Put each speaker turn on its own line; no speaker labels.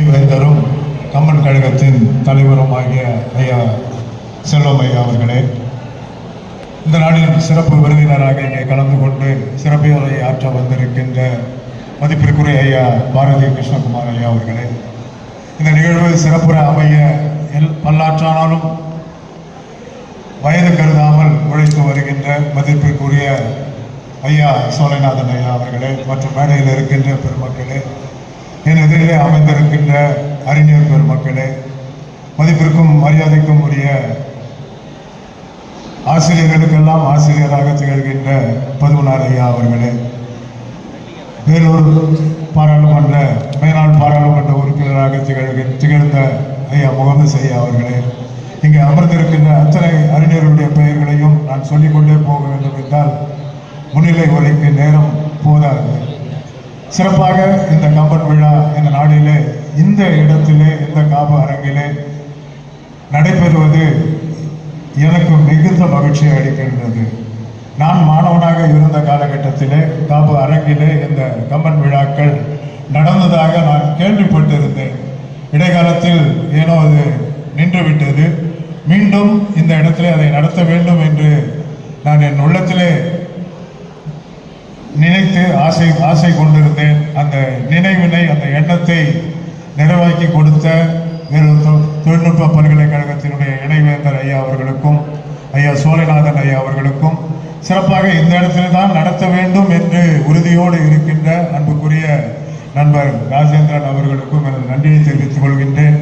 துணைவேந்தரும் கம்மன் கழகத்தின் தலைவரும் ஆகிய ஐயா செல்வம் ஐயா அவர்களே இந்த நாளில் சிறப்பு விருந்தினராக இங்கே கலந்து கொண்டு சிறப்புரை ஆற்ற வந்திருக்கின்ற மதிப்பிற்குரிய ஐயா பாரதி கிருஷ்ணகுமார் ஐயா அவர்களே இந்த நிகழ்வு சிறப்புற அமைய எல் பல்லாற்றானாலும் வயது கருதாமல் உழைத்து வருகின்ற மதிப்பிற்குரிய ஐயா சோலைநாதன் ஐயா அவர்களே மற்றும் மேடையில் இருக்கின்ற பெருமக்களே என் எதிரிலே அமைந்திருக்கின்ற அறிஞர் பெருமக்களே மதிப்பிற்கும் மரியாதைக்கும் உரிய ஆசிரியர்களுக்கெல்லாம் ஆசிரியராக திகழ்கின்ற பதுமனார் ஐயா அவர்களே வேலூர் பாராளுமன்ற மேனாள் பாராளுமன்ற உறுப்பினராக திகழ்க திகழ்ந்த ஐயா முகமது சையா அவர்களே இங்கே அமர்ந்திருக்கின்ற அத்தனை அறிஞர்களுடைய பெயர்களையும் நான் சொல்லிக்கொண்டே போக வேண்டும் என்றால் முன்னிலை உரைக்கு நேரம் போதாது. சிறப்பாக இந்த கம்பன் விழா இந்த நாளிலே இந்த இடத்திலே இந்த காப அரங்கிலே நடைபெறுவது எனக்கு மிகுந்த மகிழ்ச்சியை அளிக்கின்றது. நான் மாணவனாக இருந்த காலகட்டத்திலே காபு அரங்கிலே இந்த கம்பன் விழாக்கள் நடந்ததாக நான் கேள்விப்பட்டிருந்தேன். இடைக்காலத்தில் ஏனோ அது நின்றுவிட்டது. மீண்டும் இந்த இடத்திலே அதை நடத்த வேண்டும் என்று நான் என் உள்ளத்திலே ஆசை ஆசை கொண்டிருந்தேன். அந்த நினைவினை அந்த எண்ணத்தை நிறைவாக்கி கொடுத்த வேலூர் தொ- தொழில்நுட்ப பல்கலைக்கழகத்தினுடைய இணைவேந்தர் ஐயா அவர்களுக்கும் ஐயா சோலைநாதன் ஐயா அவர்களுக்கும் சிறப்பாக இந்த இடத்துல தான் நடத்த வேண்டும் என்று உறுதியோடு இருக்கின்ற அன்புக்குரிய நண்பர் ராஜேந்திரன் அவர்களுக்கும் எனது நன்றியை தெரிவித்துக் கொள்கின்றேன்.